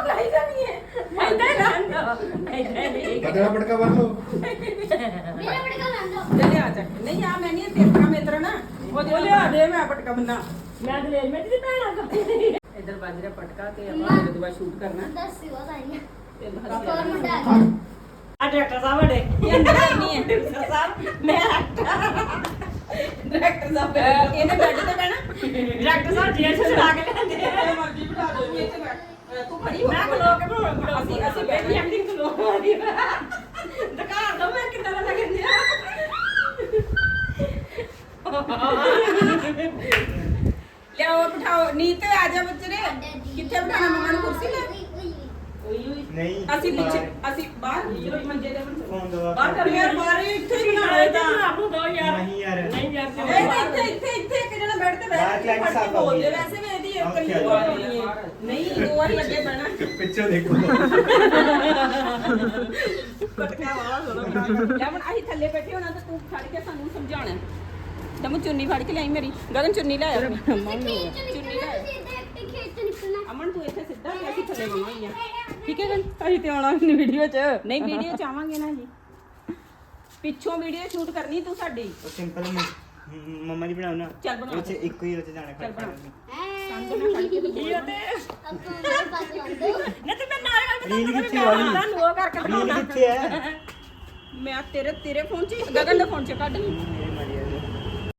ਲਾਈ ਜਾਣੀ ਹੈ ਐਦਾਂ ਹੀ ਰਹਿੰਦਾ ਐਦਾਂ ਹੀ ਪਟਕਾ ਪਟਕਾ ਬੰਨ ਲਓ ਮੇਰਾ ਬੜਾ ਲੰਦਾ ਲੈ ਲਿਆ ਚੱਕ ਨਹੀਂ ਆ ਮੈਂ ਨਹੀਂ ਤੇਰਾ ਮੇਤਰ ਨਾ ਉਹ ਜੋ ਲਿਆ ਦੇ ਮੈਂ ਪਟਕਾ ਬੰਨਾ ਮੈਂ ਤੇ ਲੈ ਮੈਂ ਦੀ ਭੈਣਾ ਕੋ ਇਧਰ ਵੱਜ ਰਿਹਾ ਪਟਕਾ ਤੇ ਆਪਾਂ ਇਹਦੇ ਦੁਬਾਰਾ ਸ਼ੂਟ ਕਰਨਾ ਦੱਸ ਸੀ ਉਹ ਆਈਆਂ ਤੇ ਹੋਰ ਹੱਸ ਮੁੰਡਾ ਆ ਗਿਆ ਆ ਡਾਕਟਰ ਸਾਹਿਬ ਬੜੇ ਇਹ ਅੰਦਰ ਕਰਨੀ ਹੈ ਡਾਕਟਰ ਸਾਹਿਬ ਮੈਂ ਡਾਇਰੈਕਟਰ ਸਾਹਿਬ ਇਹਨੇ ਬੈੱਡ ਤੇ ਬਹਿਣਾ। ਡਾਕਟਰ ਸਾਹਿਬ ਜੇਲ੍ਹ ਚ ਛੁਡਾ ਕੇ ਲੈਂਦੇ ਜਿੱਥੇ ਮਰਜ਼ੀ ਬਿਠਾ ਦਿਓ ਤੂੰ ਇੱਥੇ ਬੈਠ ਤੂੰ ਖੜੀ ਹੋ। ਮੈਂ ਖਲੋ ਕੇ ਬਣਾਉਣਾ ਅਸੀਂ ਅਸੀਂ ਬੈਠੀ ਐਕਟਿੰਗ ਖਲੋ ਆਦੀ ਦਿਖਾ ਦੋ ਮੈਂ ਕਿੱਦਾਂ ਦਾ ਲੱਗਦੀ ਆ ਲਿਆਓ ਬਿਠਾਓ। ਨੀਤ ਆ ਜਾ ਬੱਚੇ ਕਿੱਥੇ ਬਿਠਾਣਾ ਮੰਮਾ ਨੂੰ ਕੁਰਸੀ ਲੈ ਨਹੀਂ। ਅਸੀਂ ਪਿੱਛੇ ਅਸੀਂ ਬਾਹਰ ਚਲੋ ਮੰਜੇ ਦੇ ਫੋਨ ਦਵਾ ਬਾਹਰ ਕਰ। ਯਾਰ ਬਾਹਰ ਹੀ ਇੱਥੇ ਹੀ ਬਣਾਉਣਾ ਇਹ ਤਾਂ ਆਪ ਨੂੰ ਦੋ ਯਾਰ। ਨਹੀਂ ਯਾਰ। ਨਹੀਂ ਯਾਰ ਇਹ ਤਾਂ ਇੱਥੇ ਇੱਥੇ ਇੱਥੇ ਇੱਕ ਜਣਾ ਬੈਠ ਤੇ ਬਾਹਰ ਬੈਠ ਕਲਾਈਂਟ ਕੇ ਸਾਹਿਬ ਬੋਲਦੇ ਆਉਂਦੀ ਹੈ। ਵੈਸੇ ਵੀ ਇਹਦੀ ਇੱਕ Okay, ਹੀ ਆ ਬੋਲ ਜਾਓ। ਹੋਣੀ ਹੈ। ਨਹੀਂ ਦੋ ਵਾਰ ਲੱਗੇ ਪੈਣਾ ਪਿੱਛੇ ਦੇਖੋ। ਪਟਕਾ ਵਾਲਾ ਸੋਣਾ ਲੈ ਹੁਣ ਅਸੀਂ ਥੱਲੇ ਬੈਠੇ ਹੋਣਾ ਤੇ ਤੂੰ ਫੜ ਕੇ ਸਾਨੂੰ ਮੈਂ ਚੁੰਨੀ ਫੜ ਕੇ ਲਿਆਈ ਮੇਰੀ। ਗਗਨ ਚੁੰਨੀ ਲੈ ਆ। ਚੁੰਨੀ ਲੈ ਅਮਨ ਤੂੰ ਇੱਥੇ ਸਿੱਧਾ। ਅਸੀਂ ਥੱਲੇ ਬਣਾਈਆਂ ਠੀਕ ਹੈ ਗਨ ਅਸੀਂ ਤੇ ਆਉਣਾ ਨਹੀਂ ਵੀਡੀਓ 'ਚ। ਨਹੀਂ ਵੀਡੀਓ 'ਚ ਆਵਾਂਗੇ ਨਾ ਜੀ। ਪਿੱਛੋਂ ਵੀਡੀਓ ਸ਼ੂਟ ਕਰਨੀ ਤੂੰ ਸਾਡੀ। ਉਹ ਸਿੰਪਲ ਮੰਮਾ ਜੀ ਬਣਾਉ ਨਾ। ਚੱਲ ਬਣਾ ਇੱਕੋ ਹੀ 'ਚ ਜਾਣਾ ਚੱਲ ਬਣਾ। ਕੀ। ਉਹਦੇ ਆਪਾਂ ਮੇਰੇ ਪਾਸ ਲੰਦੋ ਨਹੀਂ ਤੇ ਮੈਂ ਨਾਲ ਗੱਲ ਰੀਲ ਕਿੱਥੇ ਵਾਲੀ ਤੁਹਾਨੂੰ ਉਹ ਕਰਕੇ ਰੀਲ ਕਿੱਥੇ ਹੈ ਮੈਂ ਤੇਰੇ ਤੇਰੇ ਫੋਨ 'ਚ ਗਗਨ ਦੇ ਫੋਨ 'ਚ ਕੱਢ ਲਈ।